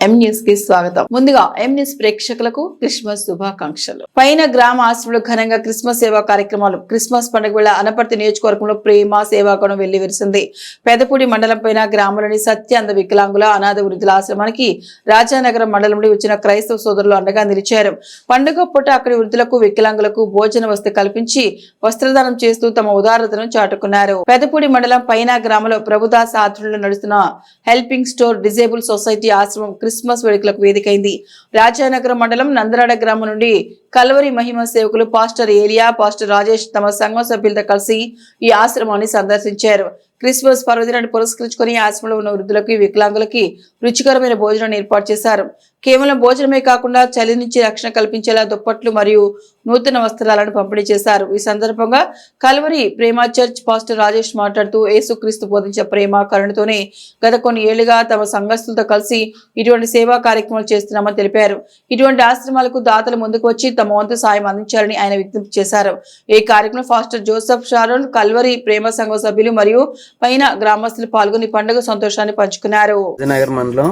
ఎం న్యూస్కి స్వాగతం. ముందుగా ఎం న్యూస్ ప్రేక్షకులకు క్రిస్మస్ శుభాకాంక్షలు. పైన గ్రామ ఆశ్రమంలో ఘనంగా క్రిస్మస్ సేవా కార్యక్రమాలు క్రిస్మస్ పండుగ వేళ అనపర్తి నియోజకవర్గంలో ప్రేమ సేవాగణం వెళ్ళి విరిసింది పెదపూడి మండలం పైన గ్రామంలోని సత్యాంధ వికలాంగుల అనాథ వృద్ధుల ఆశ్రమానికి రాజానగరం మండలం నుండి వచ్చిన క్రైస్తవ సోదరులు అండగా నిలిచారు. పండుగ పూట అక్కడి వృద్ధులకు వికలాంగులకు భోజన వసతి కల్పించి వస్త్రదానం చేస్తూ తమ ఉదారతను చాటుకున్నారు. పెదపూడి మండలం పైన గ్రామంలో ప్రభుదాస్ ఆధ్వర్యంలో నడుస్తున్న హెల్పింగ్ స్టోర్ డిజేబుల్ సొసైటీ ఆశ్రమం క్రిస్మస్ వేడుకలకు వేదికైంది. రాజానగరం మండలం నందరాడ గ్రామం నుండి కల్వరి మహిమ సేవకులు పాస్టర్ ఏలియా పాస్టర్ రాజేష్ తమ సంఘం సభ్యులతో కలిసి ఈ ఆశ్రమాన్ని సందర్శించారు. క్రిస్మస్ పర్వదినాన్ని పురస్కరించుకుని ఆశ్రమంలో ఉన్న వృద్ధులకి వికలాంగులకి రుచికరమైన భోజనాన్ని ఏర్పాటు చేశారు. కేవలం భోజనమే కాకుండా చలి నుంచి రక్షణ కల్పించేలా దుప్పట్లు మరియు నూతన వస్త్రాలను పంపిణీ చేశారు. ఈ సందర్భంగా Calvary Prema church pastor Rajesh మాట్లాడుతూ యేసుక్రీస్తు బోధించే ప్రేమ కరుణతోనే గత కొన్ని ఏళ్ళుగా తమ సంఘస్థులతో కలిసి ఇటువంటి సేవా కార్యక్రమాలు చేస్తున్నామని తెలిపారు. ఇటువంటి ఆశ్రమాలకు దాతలు ముందుకు వచ్చి తమ వంతు సాయం అందించాలని ఆయన విజ్ఞప్తి చేశారు. ఈ కార్యక్రమం pastor Joseph Sharon Calvary Prema సంఘం సభ్యులు మరియు పైన గ్రామస్తులు పాల్గొని పండుగ సంతోషాన్ని పంచుకున్నారు. విజయనగర్ మండలం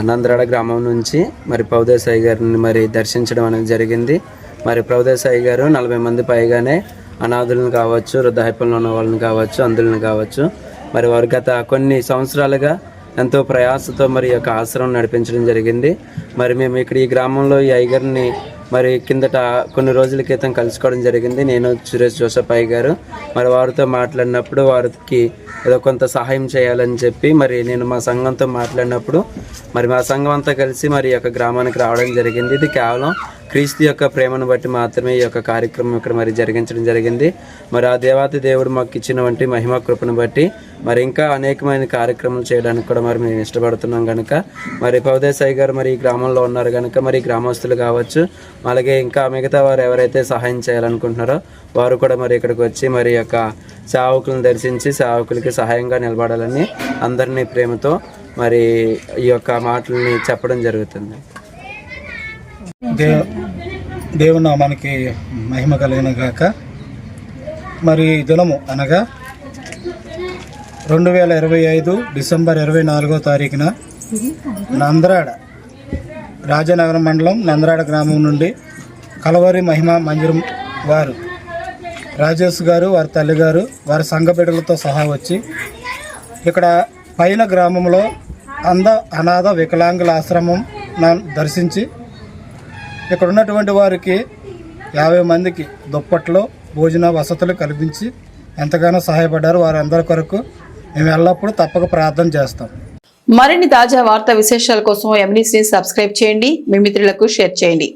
ఆనందరాడ గ్రామం నుంచి మరి పౌదేశాయి గారిని మరి దర్శించడం అనేది జరిగింది. మరి ప్రభుదేశాయి గారు నలభై మంది పైగానే అనాథులను కావచ్చు వృద్ధాప్యంలో ఉన్న వాళ్ళని కావచ్చు అందులను కావచ్చు. మరి వారు గత కొన్ని సంవత్సరాలుగా ఎంతో ప్రయాసతో మరి యొక్క ఆశ్రమం నడిపించడం జరిగింది. మరి మేము ఇక్కడ ఈ గ్రామంలో ఈ అయ్యగారిని మరి కిందట కొన్ని రోజుల క్రితం కలుసుకోవడం జరిగింది. నేను సురేష్ జోసఫ్ అయ్య గారు. మరి వారితో మాట్లాడినప్పుడు వారికి ఏదో కొంత సహాయం చేయాలని చెప్పి మరి నేను మా సంఘంతో మాట్లాడినప్పుడు మరి మా సంఘం అంతా కలిసి మరి యొక్క గ్రామానికి రావడం జరిగింది. ఇది కేవలం క్రీస్తు యొక్క ప్రేమను బట్టి మాత్రమే ఈ యొక్క కార్యక్రమం ఇక్కడ మరి జరిగించడం జరిగింది. మరి ఆ దేవాతి దేవుడు మాకు ఇచ్చినటువంటి మహిమ కృపను బట్టి మరి ఇంకా అనేకమైన కార్యక్రమాలు చేయడానికి కూడా మరి మేము ఇష్టపడుతున్నాం కనుక మరి పవదేశాయి గారు మరి ఈ గ్రామంలో ఉన్నారు కనుక మరి గ్రామస్తులు కావచ్చు అలాగే ఇంకా మిగతా వారు ఎవరైతే సహాయం చేయాలనుకుంటున్నారో వారు కూడా మరి ఇక్కడికి వచ్చి మరి యొక్క సేవకులను దర్శించి సేవకులకి సహాయంగా నిలబడాలని అందరినీ ప్రేమతో మరి ఈ యొక్క మాటల్ని చెప్పడం జరుగుతుంది. దేవ దేవుని మనకి మహిమ కలిగిన గాక. మరి దినము అనగా రెండు వేల ఇరవై ఐదు డిసెంబర్ ఇరవై నాలుగో తారీఖున నంద్రాడ రాజనగరం మండలం నంద్రాడ గ్రామం నుండి కలవరి మహిమ మందిరం వారు రాజేష్ గారు వారి తల్లి గారు వారి సంఘ బిడ్డలతో సహా వచ్చి ఇక్కడ పైన గ్రామంలో అంద అనాథ వికలాంగుల ఆశ్రమం నన్ను దర్శించి ఇక్కడ ఉన్నటువంటి వారికి యాభై మందికి దుప్పట్లు భోజన వసతులు కల్పించి ఎంతగానో సహాయపడ్డారు వారందరి కొరకు మేము ఎల్లప్పుడూ తప్పక ప్రార్థన చేస్తాం. మరిన్ని తాజా వార్తా విశేషాల కోసం ఎంనీస్ సబ్స్క్రైబ్ చేయండి. మీ మిత్రులకు షేర్ చేయండి.